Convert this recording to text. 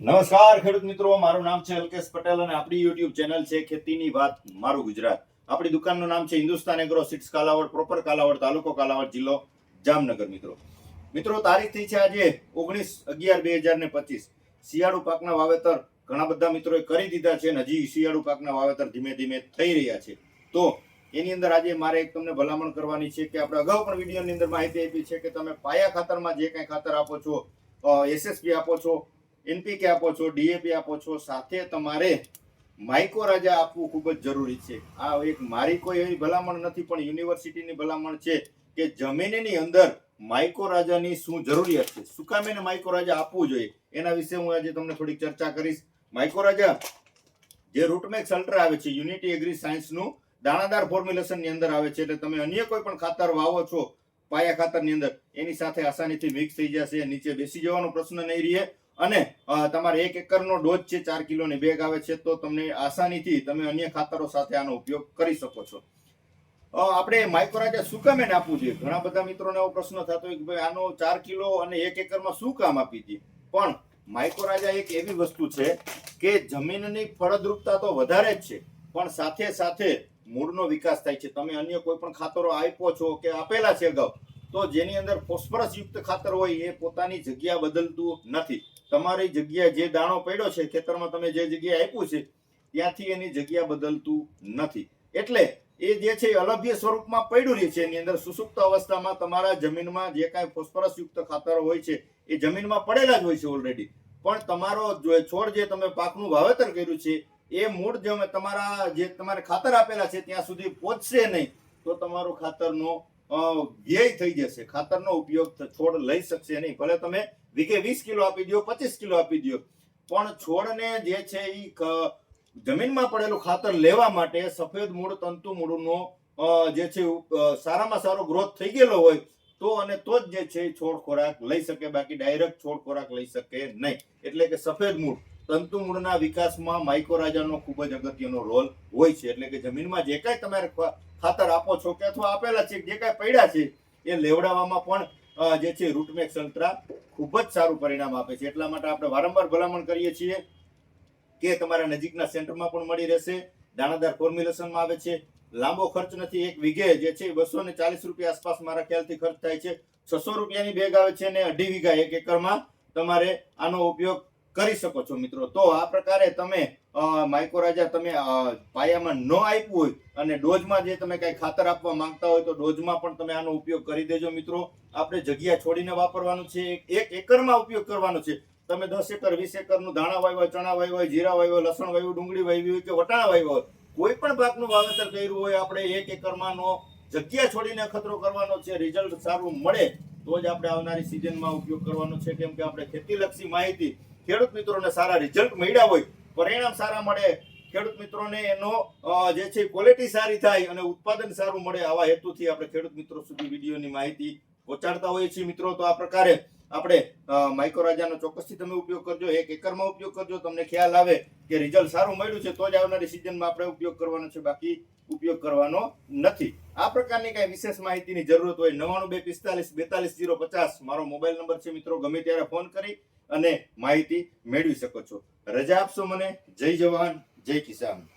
નમસ્કાર, ખેડૂત મિત્રો. મારું નામ છે અલ્કેશ પટેલ અને આપણી યુટ્યુબ ચેનલ છે ખેતીની વાત મારું ગુજરાત. આપણી દુકાનનું નામ છે Hindustan agro seeds Kalavad proper Kalavad તાલુકો કાલાવડ જિલ્લો જામનગર, મિત્રો. મિત્રો, તારીખ થઈ છે આજે ઓગણીસ અગિયાર બે હજાર ને પચીસ. શિયાળુ પાકના વાવેતર ઘણા બધા મિત્રોએ કરી દીધા છે અને હજી શિયાળુ પાકના વાવેતર ધીમે ધીમે થઈ રહ્યા છે. તો એની અંદર આજે મારે એક તમને ભલામણ કરવાની છે કે આપણે અગાઉ પણ વિડીયોની અંદર માહિતી આપી છે કે તમે પાયા ખાતરમાં જે કાંઈ ખાતર આપો છો એસએસપી આપો છો એનપીકે આપો છો, ડીએપી આપો છો, સાથે તમારે માઇકોરાજા આપવું ખૂબ જ જરૂરી છે. આ એક મારી કોઈ એવી ભલામણ નથી, પણ યુનિવર્સિટીની ભલામણ છે કે જમીનની અંદર માઇકોરાજાની શું જરૂરિયાત છે. શું કામ એને માઇકોરાજા આપવું જોઈએ? એના વિશે હું આજે તમને થોડીક ચર્ચા કરીશ. માઇકોરાજા જે રૂટમેક્સ અલ્ટ્રા આવે છે, યુનિટી એગ્રી સાયન્સનું દાણાદાર ફોર્મ્યુલેશનની અંદર આવે છે, એટલે તમે અન્ય કોઈ પણ ખાતર વાવો છો પાયા ખાતરની અંદર, એની સાથે આસાનીથી મિક્સ થઈ જશે, નીચે બેસી જવાનો પ્રશ્ન નહીં રહે. અને તમારે એક એકરનો ડોઝ છે, ચાર કિલોની બેગ આવે છે, તો તમને આસાનીથી તમે અન્ય ખાતરો સાથે આનો ઉપયોગ કરી શકો છો. આપણે માઇક્રોરાજા શું કામ એને આપવું જોઈએ? ઘણા બધા મિત્રોને એવો પ્રશ્ન થતો હોય કે ભાઈ, આનો ચાર કિલો અને એક એકરમાં શું કામ આપી દઈએ પણ માઇક્રોરાજા એક એવી વસ્તુ છે કે જમીનની ફળદ્રુપતા તો વધારે જ છે, પણ સાથે સાથે મૂળનો વિકાસ થાય છે. તમે અન્ય કોઈ પણ ખાતરો આપ્યો છો કે આપેલા છે અગાઉ તો જેની અંદર ફોસ્ફરસ યુક્ત ખાતર હોય એ પોતાની જગ્યા બદલતું નથી. તમારી જગ્યા જે દાણો પડ્યો છે, ખેતરમાં તમે જે જગ્યાએ આપ્યું છે, ત્યાંથી એની જગ્યા બદલતું નથી. એટલે એ જે છે અલભ્ય સ્વરૂપમાં પડ્યું રહે છે. એની અંદર સુસુપ્ત અવસ્થામાં તમારા જમીનમાં જે કાંઈ ફોસ્ફરસ યુક્ત ખાતર હોય છે, એ જમીનમાં પડેલા જ હોય છે ઓલરેડી પણ તમારો છોડ જે તમે પાકનું વાવેતર કર્યું છે, એ મૂળ જે તમારા જે તમારે ખાતર આપેલા છે, ત્યાં સુધી પહોંચશે નહીં, તો તમારું ખાતરનો વ્યય થઈ જશે. ખાતરનો ઉપયોગ છોડ લઈ શકશે નહીં. ભલે તમે વીઘે વીસ કિલો આપી દો પચીસ કિલો આપી દો પણ છોડને જે છે એ જમીનમાં પડેલું ખાતર લેવા માટે સફેદ મૂળ, તંતુ મૂળનો જે છે સારામાં સારો ગ્રોથ થઈ ગયેલો હોય, તો અને તો જ જે છે છોડ ખોરાક લઈ શકે. બાકી ડાયરેક્ટ છોડ ખોરાક લઈ શકે નહીં. એટલે કે સફેદ મૂળ. તંતુ મૂળના વિકાસમાં માઇકોરાજાનો ખૂબ જ અગત્યનો રોલ હોય છે. એટલે કે જમીનમાં જે કાંઈ તમારે ખાતર આપો છો કે અથવા આપેલા છે, જે કાંઈ પડ્યા છે, એ લેવડાવવામાં પણ જે છે, રૂટમેક સંતરા ખૂબ જ સારું પરિણામ આપે છે. એટલા માટે આપણે વારંવાર ભલામણ કરીએ છીએ કે તમારા નજીકના સેન્ટરમાં પણ મળી રહેશે. દાણાદાર ફોર્મ્યુલેશનમાં આવે છે. લાંબો ખર્ચ નથી. એક વીઘે જે છે બસો ને ચાલીસ રૂપિયા આસપાસ મારા ખ્યાલથી ખર્ચ થાય છે. છસો રૂપિયાની બેગ આવે છે ને અઢી વીઘા એક એકરમાં તમારે આનો ઉપયોગ કરી શકો છો મિત્રો. તો આ પ્રકારે તમે અ, રાજા તમે પાયામાં ન આપ્યું હોય અને ડોઝમાં જે તમે કાંઈ ખાતર આપવા માંગતા હોય તો ડોઝમાં પણ તમે આનો ઉપયોગ કરી દેજો મિત્રો. આપણે જગ્યા છોડીને વાપરવાનું છે. એક- એક એકરમાં ઉપયોગ કરવાનો છે. તમે દસ એકર વીસ એકરનું ધાણા વાવ્યા ચણા વાવ્યા હોય જીરા વાવ્યો લસણ વાવ્યું ડુંગળી વાવી હોય કે વટાણા વાવ્યો હોય કોઈ પણ પાકનું વાવેતર કર્યું હોય આપણે એક એકરમાંનો જગ્યા છોડીને ખતરો કરવાનો છે રિઝલ્ટ સારું મળે તો જ આપણે આવનારી સિઝનમાં ઉપયોગ કરવાનો છે. કેમ કે આપણે ખેતીલક્ષી માહિતી ખેડૂત મિત્રોને સારા રિઝલ્ટ મળ્યા હોય, પરિણામ સારા મળે, ખેડૂત મિત્રોને એનો જે છે ક્વોલિટી સારી થાય અને ઉત્પાદન સારું મળે આવા હેતુથી આપણે ખેડૂત મિત્રો સુધી વિડીયોની માહિતી પહોંચાડતા હોઈએ છીએ મિત્રો. તો આ પ્રકારે આપણે માઇક્રોરાજાનો ચોક્કસથી તમે ઉપયોગ કરજો, એક એકરમાં ઉપયોગ કરજો, તમને ખ્યાલ આવે કે રિઝલ્ટ સારું મળ્યું છે, તો જ આવનારી સિઝનમાં આપણે ઉપયોગ કરવાનો છે, બાકી ઉપયોગ કરવાનો નથી. આ પ્રકારની કાંઈ વિશેષ માહિતીની જરૂરત હોય નવાણું બે પિસ્તાલીસ બેતાલીસ જીરો પચાસ, મારો મોબાઈલ નંબર છે મિત્રો. ગમે ત્યારે ફોન કરી અને માહિતી મેળવી શકો છો. રજા આપશો મને. જય જવાન જય કિસાન.